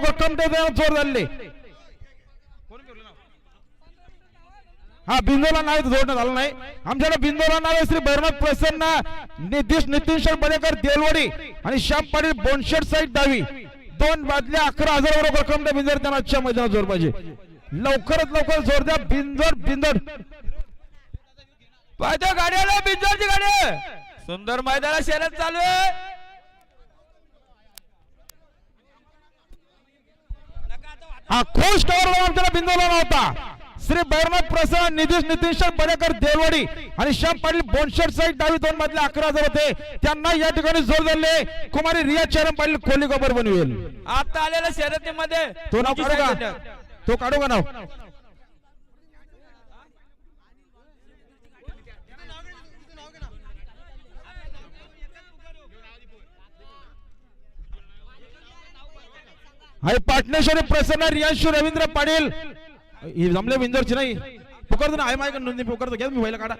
बरोबर कमटे जोर झाले हा बिंदोला नाही जोडण्यात आलं नाही. आमच्याकडे बिंदोला नावे श्री भैरनाथ प्रसन्न नितीश नितीन बडेकर देलवडी आणि श्याम पाटील बोनशेट साईड डावी. दोन बादल्या अकरा हजार वर कमटे बिंदर त्यांना आजच्या मैदानात जोर पाहिजे. लवकरात लवकर जोर द्या बिंदर बिंदर. पाहिजे गाडी आला बिंजोरची गाडी सुंदर मैदानात शर्यत चालू आहे. हा खुश टॉवर आमच्याला बिंदोला नव्हता. श्री भैरनाथ प्रसन्न नितीश नितीश बडेकर देलवाडी आणि श्याम पाटील बोनशेट साईड डावी दोन मधले अकरा हजार होते. त्यांना या ठिकाणी जोर धरले. कुमारी रिया चरण पाटील कोहली गोबर बनवेल. आता आलेल्या शर्यतीमध्ये तो नाव काढू. का? तो काढू का नाव आहे पाटणेश्वरी प्रसन्न रियांशू रवींद्र पाटील. जमले विंदरची नाही. पुकारतो ना आहे माझ्या नोंदणी पुकारतो. घ्या मी व्हायला काढा.